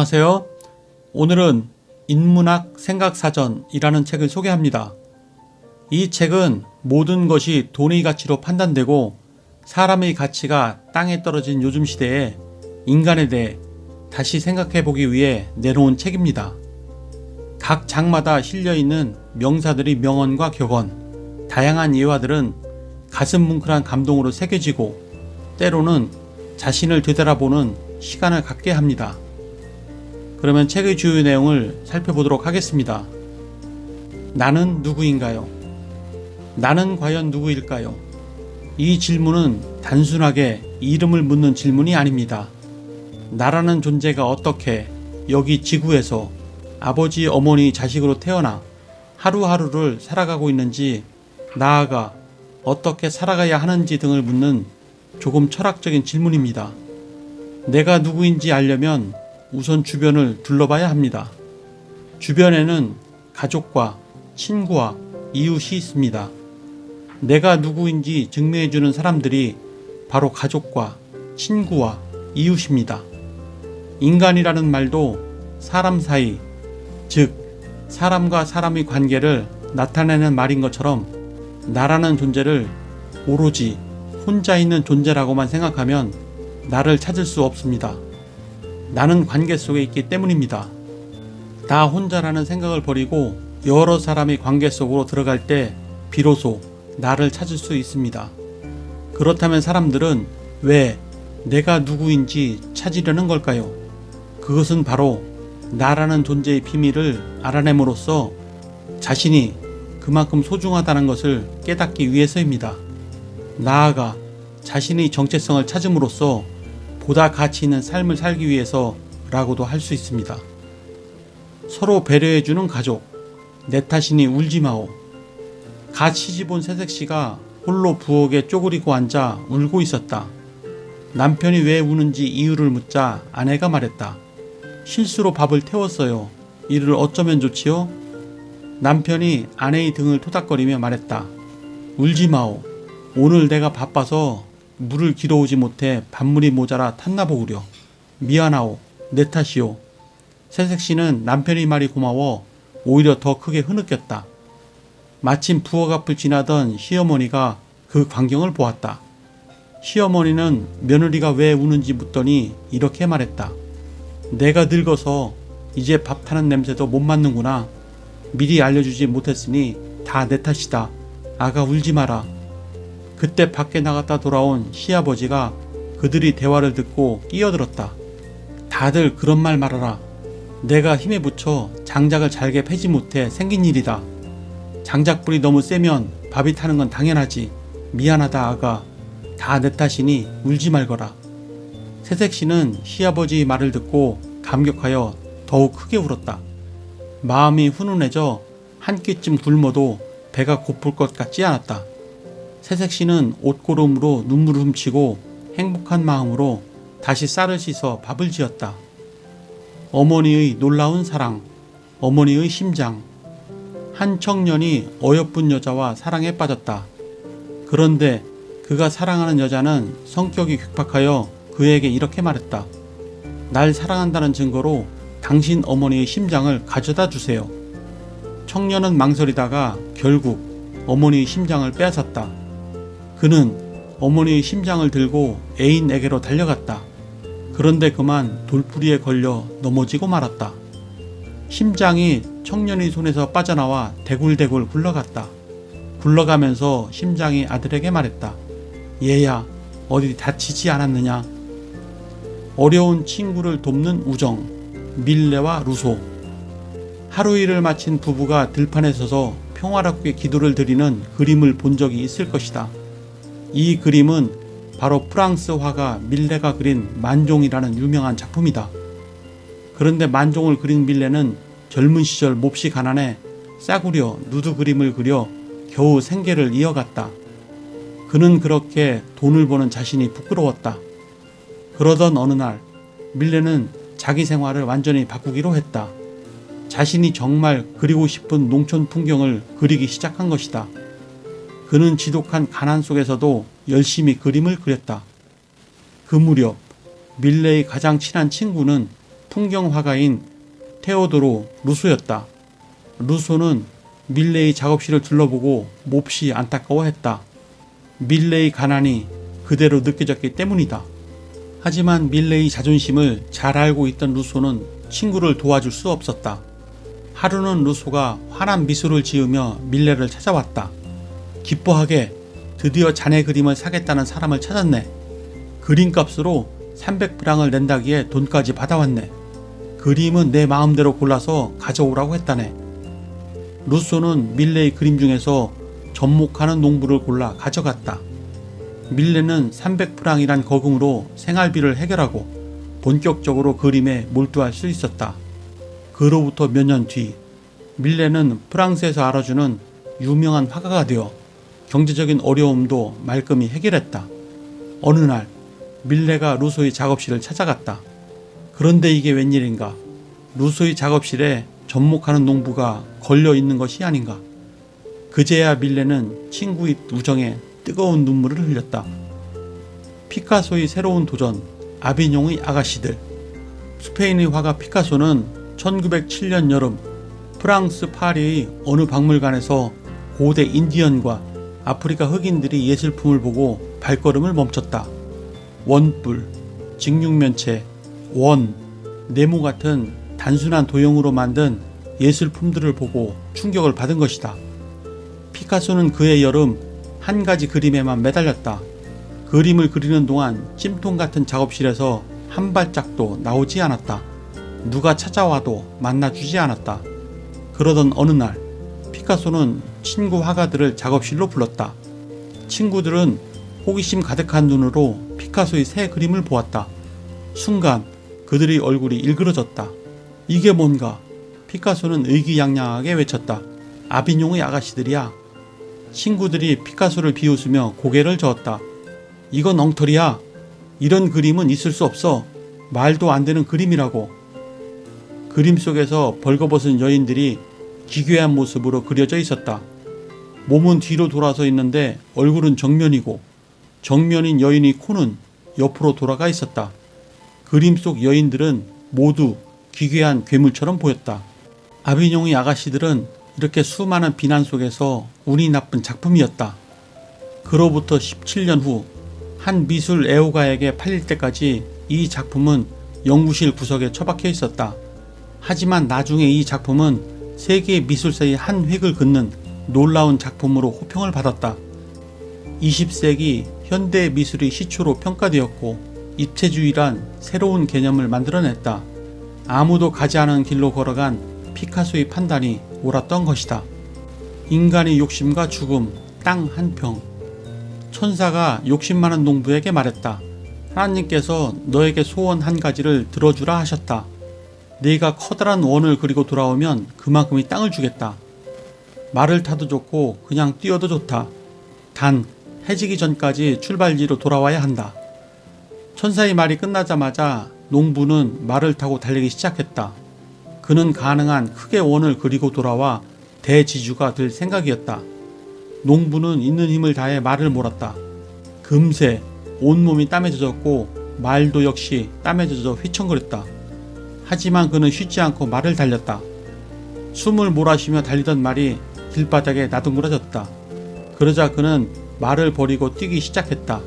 안녕하세요. 오늘은 인문학 생각사전이라는 책을 소개합니다. 이 책은 모든 것이 돈의 가치로 판단되고 사람의 가치가 땅에 떨어진 요즘 시대에 인간에 대해 다시 생각해 보기 위해 내놓은 책입니다. 각 장마다 실려 있는 명사들의 명언과 격언, 다양한 예화들은 가슴 뭉클한 감동으로 새겨지고 때로는 자신을 되돌아보는 시간을 갖게 합니다. 그러면 책의 주요 내용을 살펴보도록 하겠습니다. 나는 누구인가요? 나는 과연 누구일까요? 이 질문은 단순하게 이름을 묻는 질문이 아닙니다. 나라는 존재가 어떻게 여기 지구에서 아버지, 어머니, 자식으로 태어나 하루하루를 살아가고 있는지 나아가 어떻게 살아가야 하는지 등을 묻는 조금 철학적인 질문입니다. 내가 누구인지 알려면 우선 주변을 둘러봐야 합니다. 주변에는 가족과 친구와 이웃이 있습니다. 내가 누구인지 증명해주는 사람들이 바로 가족과 친구와 이웃입니다. 인간이라는 말도 사람 사이, 즉, 사람과 사람의 관계를 나타내는 말인 것처럼 나라는 존재를 오로지 혼자 있는 존재라고만 생각하면 나를 찾을 수 없습니다. 나는 관계 속에 있기 때문입니다. 나 혼자라는 생각을 버리고 여러 사람의 관계 속으로 들어갈 때 비로소 나를 찾을 수 있습니다. 그렇다면 사람들은 왜 내가 누구인지 찾으려는 걸까요? 그것은 바로 나라는 존재의 비밀을 알아냄으로써 자신이 그만큼 소중하다는 것을 깨닫기 위해서입니다. 나아가 자신의 정체성을 찾음으로써 보다 가치 있는 삶을 살기 위해서라고도 할 수 있습니다. 서로 배려해주는 가족, 내 탓이니 울지 마오. 가 시집 온 새색 씨가 홀로 부엌에 쪼그리고 앉아 울고 있었다. 남편이 왜 우는지 이유를 묻자 아내가 말했다. 실수로 밥을 태웠어요. 이를 어쩌면 좋지요? 남편이 아내의 등을 토닥거리며 말했다. 울지 마오. 오늘 내가 바빠서 물을 길어오지 못해 밥물이 모자라 탔나 보구려. 미안하오. 내 탓이오. 새색 씨는 남편의 말이 고마워 오히려 더 크게 흐느꼈다. 마침 부엌 앞을 지나던 시어머니가 그 광경을 보았다. 시어머니는 며느리가 왜 우는지 묻더니 이렇게 말했다. 내가 늙어서 이제 밥 타는 냄새도 못 맡는구나. 미리 알려주지 못했으니 다 내 탓이다. 아가 울지 마라. 그때 밖에 나갔다 돌아온 시아버지가 그들이 대화를 듣고 끼어들었다. 다들 그런 말 말아라. 내가 힘에 붙여 장작을 잘게 패지 못해 생긴 일이다. 장작불이 너무 세면 밥이 타는 건 당연하지. 미안하다 아가. 다 내 탓이니 울지 말거라. 새색 씨는 시아버지의 말을 듣고 감격하여 더욱 크게 울었다. 마음이 훈훈해져 한 끼쯤 굶어도 배가 고플 것 같지 않았다. 새색 씨는 옷고름으로 눈물을 훔치고 행복한 마음으로 다시 쌀을 씻어 밥을 지었다. 어머니의 놀라운 사랑, 어머니의 심장. 한 청년이 어여쁜 여자와 사랑에 빠졌다. 그런데 그가 사랑하는 여자는 성격이 괴팍하여 그에게 이렇게 말했다. 날 사랑한다는 증거로 당신 어머니의 심장을 가져다 주세요. 청년은 망설이다가 결국 어머니의 심장을 빼앗았다. 그는 어머니의 심장을 들고 애인에게로 달려갔다. 그런데 그만 돌부리에 걸려 넘어지고 말았다. 심장이 청년의 손에서 빠져나와 대굴대굴 굴러갔다. 굴러가면서 심장이 아들에게 말했다. 얘야, 어디 다치지 않았느냐? 어려운 친구를 돕는 우정, 밀레와 루소. 하루 일을 마친 부부가 들판에 서서 평화롭게 기도를 드리는 그림을 본 적이 있을 것이다. 이 그림은 바로 프랑스 화가 밀레가 그린 만종이라는 유명한 작품이다. 그런데 만종을 그린 밀레는 젊은 시절 몹시 가난해 싸구려 누드 그림을 그려 겨우 생계를 이어갔다. 그는 그렇게 돈을 버는 자신이 부끄러웠다. 그러던 어느 날 밀레는 자기 생활을 완전히 바꾸기로 했다. 자신이 정말 그리고 싶은 농촌 풍경을 그리기 시작한 것이다. 그는 지독한 가난 속에서도 열심히 그림을 그렸다. 그 무렵 밀레의 가장 친한 친구는 풍경 화가인 테오도로 루소였다. 루소는 밀레의 작업실을 둘러보고 몹시 안타까워했다. 밀레의 가난이 그대로 느껴졌기 때문이다. 하지만 밀레의 자존심을 잘 알고 있던 루소는 친구를 도와줄 수 없었다. 하루는 루소가 환한 미소를 지으며 밀레를 찾아왔다. 기뻐하게 드디어 자네 그림을 사겠다는 사람을 찾았네. 그림값으로 300프랑을 낸다기에 돈까지 받아왔네. 그림은 내 마음대로 골라서 가져오라고 했다네. 루소는 밀레의 그림 중에서 접목하는 농부를 골라 가져갔다. 밀레는 300프랑이란 거금으로 생활비를 해결하고 본격적으로 그림에 몰두할 수 있었다. 그로부터 몇 년 뒤, 밀레는 프랑스에서 알아주는 유명한 화가가 되어 경제적인 어려움도 말끔히 해결했다. 어느 날, 밀레가 루소의 작업실을 찾아갔다. 그런데 이게 웬일인가? 루소의 작업실에 접목하는 농부가 걸려 있는 것이 아닌가? 그제야 밀레는 친구의 우정에 뜨거운 눈물을 흘렸다. 피카소의 새로운 도전, 아비뇽의 아가씨들. 스페인의 화가 피카소는 1907년 여름 프랑스 파리의 어느 박물관에서 고대 인디언과 아프리카 흑인들이 예술품을 보고 발걸음을 멈췄다. 원뿔, 직육면체, 원, 네모 같은 단순한 도형으로 만든 예술품들을 보고 충격을 받은 것이다. 피카소는 그해 여름 한 가지 그림에만 매달렸다. 그림을 그리는 동안 찜통 같은 작업실에서 한 발짝도 나오지 않았다. 누가 찾아와도 만나주지 않았다. 그러던 어느 날 피카소는 친구 화가들을 작업실로 불렀다. 친구들은 호기심 가득한 눈으로 피카소의 새 그림을 보았다. 순간 그들의 얼굴이 일그러졌다. 이게 뭔가? 피카소는 의기양양하게 외쳤다. 아비뇽의 아가씨들이야. 친구들이 피카소를 비웃으며 고개를 저었다. 이건 엉터리야. 이런 그림은 있을 수 없어. 말도 안 되는 그림이라고. 그림 속에서 벌거벗은 여인들이 기괴한 모습으로 그려져 있었다. 몸은 뒤로 돌아서 있는데 얼굴은 정면이고 정면인 여인의 코는 옆으로 돌아가 있었다. 그림 속 여인들은 모두 기괴한 괴물처럼 보였다. 아비뇽의 아가씨들은 이렇게 수많은 비난 속에서 운이 나쁜 작품이었다. 그로부터 17년 후 한 미술 애호가에게 팔릴 때까지 이 작품은 연구실 구석에 처박혀 있었다. 하지만 나중에 이 작품은 세계 미술사의 한 획을 긋는 놀라운 작품으로 호평을 받았다. 20세기 현대 미술의 시초로 평가되었고 입체주의란 새로운 개념을 만들어냈다. 아무도 가지 않은 길로 걸어간 피카소의 판단이 옳았던 것이다. 인간의 욕심과 죽음, 땅 한 평. 천사가 욕심 많은 농부에게 말했다. 하나님께서 너에게 소원 한 가지를 들어주라 하셨다. 네가 커다란 원을 그리고 돌아오면 그만큼의 땅을 주겠다. 말을 타도 좋고 그냥 뛰어도 좋다. 단 해지기 전까지 출발지로 돌아와야 한다. 천사의 말이 끝나자마자 농부는 말을 타고 달리기 시작했다. 그는 가능한 크게 원을 그리고 돌아와 대지주가 될 생각이었다. 농부는 있는 힘을 다해 말을 몰았다. 금세 온몸이 땀에 젖었고 말도 역시 땀에 젖어 휘청거렸다. 하지만 그는 쉬지 않고 말을 달렸다. 숨을 몰아쉬며 달리던 말이 길바닥에 나둥그러졌다. 그러자 그는 말을 버리고 뛰기 시작했다.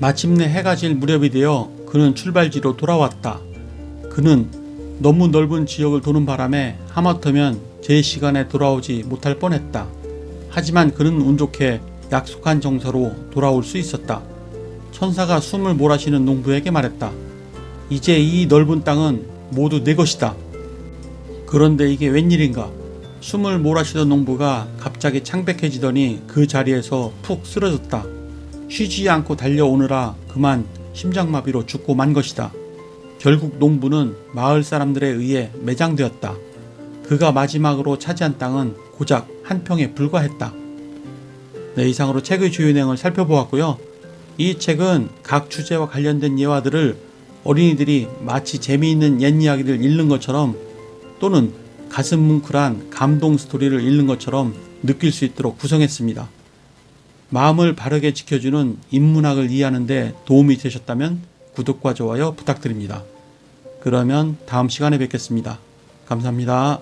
마침내 해가 질 무렵이 되어 그는 출발지로 돌아왔다. 그는 너무 넓은 지역을 도는 바람에 하마터면 제 시간에 돌아오지 못할 뻔했다. 하지만 그는 운 좋게 약속한 정서로 돌아올 수 있었다. 천사가 숨을 몰아쉬는 농부에게 말했다. 이제 이 넓은 땅은 모두 내 것이다. 그런데 이게 웬일인가? 숨을 몰아쉬던 농부가 갑자기 창백해지더니 그 자리에서 푹 쓰러졌다. 쉬지 않고 달려오느라 그만 심장마비로 죽고 만 것이다. 결국 농부는 마을 사람들에 의해 매장되었다. 그가 마지막으로 차지한 땅은 고작 한 평에 불과했다. 네, 이상으로 책의 주요 내용을 살펴보았고요. 이 책은 각 주제와 관련된 예화들을 어린이들이 마치 재미있는 옛 이야기를 읽는 것처럼 또는 가슴 뭉클한 감동 스토리를 읽는 것처럼 느낄 수 있도록 구성했습니다. 마음을 바르게 지켜주는 인문학을 이해하는 데 도움이 되셨다면 구독과 좋아요 부탁드립니다. 그러면 다음 시간에 뵙겠습니다. 감사합니다.